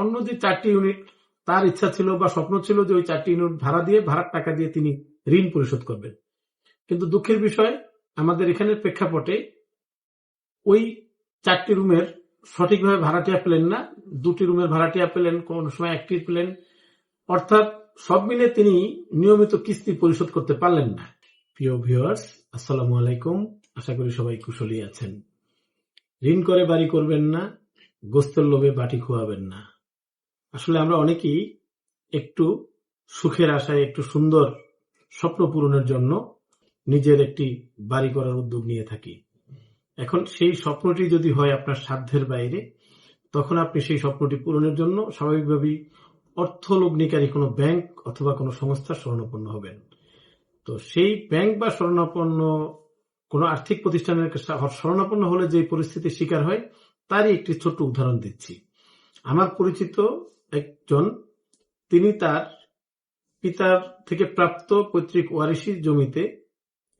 অন্য যে চারটি ইউনিট তার ইচ্ছা ছিল বা স্বপ্ন ছিল যে ওই চারটি ইউনিট ভাড়া দিয়ে, ভাড়ার টাকা দিয়ে তিনি ঋণ পরিশোধ করবেন। কিন্তু দুঃখের বিষয়, আমাদের এখানের প্রেক্ষাপটে ওই চারটি রুমের সঠিকভাবে ভাড়াটিয়া পেলেন না। দুটি রুমের ভাড়াটিয়া পেলেন, কোন সময় একটি পেলেন। অর্থাৎ সব মিলে তিনি নিয়মিত কিস্তি পরিশোধ করতে পারলেন না। প্রিয় ভিউয়ার্স আসসালামু আলাইকুম। আশা করি সবাই কুশলী আছেন। ঋণ করে বাড়ি করবেন না, গোস্তের লোভে বাটি খোয়াবেন না। আসলে আমরা অনেকেই একটু সুখের আশায়, একটু সুন্দর স্বপ্ন পূরণের জন্য নিজের একটি বাড়ি করার উদ্যোগ নিয়ে থাকি। এখন সেই স্বপ্নটি যদি হয় আপনার সাধ্যের বাইরে, তখন আপনি সেই স্বপ্নটি পূরণের জন্য স্বাভাবিকভাবেই অর্থ লগ্নিকারী কোনো ব্যাংক অথবা কোনো সংস্থার শরণাপন্ন হবেন। তো সেই ব্যাংক বা শরণাপন্ন কোনো আর্থিক প্রতিষ্ঠানের শরণাপন্ন হলে যে পরিস্থিতির শিকার হয়, তারই একটি ছোট্ট উদাহরণ দিচ্ছি। আমার পরিচিত একজন, তিনি তার পিতার থেকে প্রাপ্ত পৈতৃক ওয়ারিশি জমিতে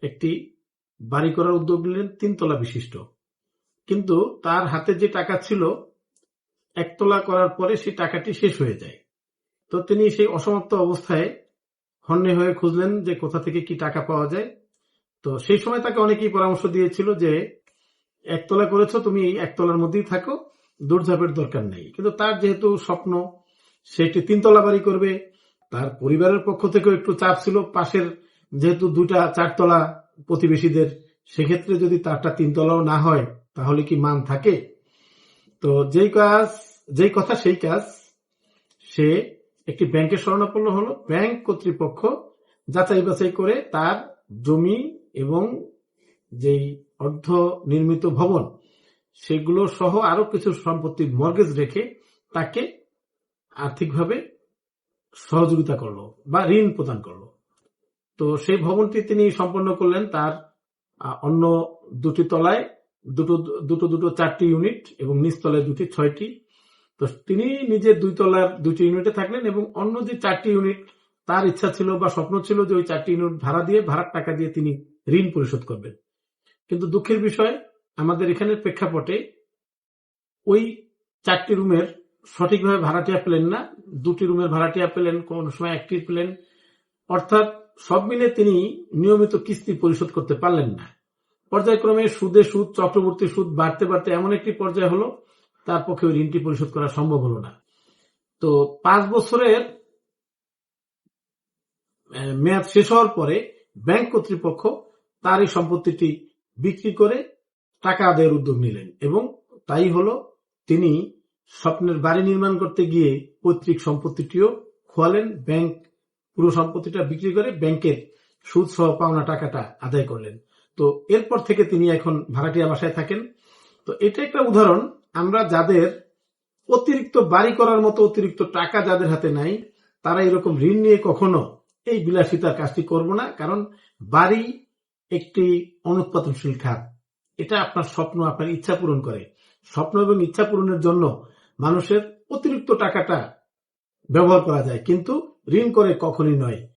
একটি বাড়ি করার উদ্যোগ নিলেন, তিনতলা বিশিষ্ট। কিন্তু তার হাতে যে টাকা ছিল, একতলা করার পরে সেই টাকাটি শেষ হয়ে যায়। তো তিনি সেই অসমাপ্ত অবস্থায় হন্যে হয়ে খুঁজলেন যে কোথা থেকে কি টাকা পাওয়া যায়। তো সেই সময় তাকে অনেকেই পরামর্শ দিয়েছিল যে, একতলা করেছ, তুমি একতলার মধ্যেই থাকো, দৌড়ঝাঁপের দরকার নেই। কিন্তু তার যেহেতু স্বপ্ন সে একটি তিনতলা বাড়ি করবে। তার পরিবারের পক্ষ থেকেও একটু চাপ ছিল। পাশের যেহেতু দুটা চারতলা প্রতিবেশীদের, সেক্ষেত্রে যদি তারটা তিনতলাও না হয়, তাহলে কি মান থাকে? তো যেই কাজ, যেই কথা সেই কাজ, সে একটি ব্যাংকের শরণাপন্ন হলো। ব্যাংক কর্তৃপক্ষ যাচাই বাছাই করে তার জমি এবং যেই অর্ধ নির্মিত ভবন, সেগুলো সহ আরও কিছু সম্পত্তির মর্গেজ রেখে তাকে আর্থিকভাবে সহযোগিতা করল বা ঋণ প্রদান করল। তো সেই ভবনটি তিনি সম্পন্ন করলেন তার অন্য দুটি তলায়, দুটো দুটো দুটো চারটি ইউনিট এবং নিচতলায় দুটি, ছয়টি। তো তিনি নিজের দুই তলার দুটি ইউনিটে থাকলেন এবং অন্য যে চারটি ইউনিট তার ইচ্ছা ছিল বা স্বপ্ন ছিল যে ওই চারটি ইউনিট ভাড়া দিয়ে, ভাড়ার টাকা দিয়ে তিনি ঋণ পরিশোধ করবেন। কিন্তু দুঃখের বিষয়, আমাদের এখানের প্রেক্ষাপটে ওই চারটি রুমের সঠিকভাবে ভাড়াটিয়া পেলেন না। দুটি রুমের ভাড়াটিয়া পেলেন, কোন সময় একটি পেলেন। অর্থাৎ সব মিলে তিনি নিয়মিত কিস্তি পরিশোধ করতে পারলেন না। পর্যায়ক্রমে সুদে সুদ, চক্রবর্তী সুদ বাড়তে বাড়তে এমন একটি পর্যায়ে হলো, তার পক্ষে ওই ঋণটি পরিশোধ করা সম্ভব হলো না। তো পাঁচ বছরের মেয়াদ শেষ হওয়ার পরে ব্যাংক কর্তৃপক্ষ তার এই সম্পত্তিটি বিক্রি করে টাকা আদায়ের উদ্যোগ নিলেন এবং তাই হলো তিনি স্বপ্নের বাড়ি নির্মাণ করতে গিয়ে পৈতৃক সম্পত্তিটিও খোয়ালেন ব্যাংক, পুরো সম্পত্তিটা বিক্রি করে ব্যাংকের সুদ সহ পাওনা টাকাটা আদায় করলেন। তো এরপর থেকে তিনি এখন ভাড়াটিয়া বাসায় থাকেন। তো এটা একটা উদাহরণ, আমরা যাদের অতিরিক্ত বাড়ি করার মতো অতিরিক্ত টাকা যাদের হাতে নাই, তারা এরকম ঋণ নিয়ে কখনো এই বিলাসিতার কাজটি করব না, কারণ বাড়ি একটি অনুৎপাদনশীল খাত। এটা আপনার স্বপ্ন, আপনার ইচ্ছা পূরণ করে। স্বপ্ন এবং ইচ্ছা পূরণের জন্য মানুষের অতিরিক্ত টাকাটা ব্যবহার করা যায় কিন্তু ঋণ করে কখনই নয়।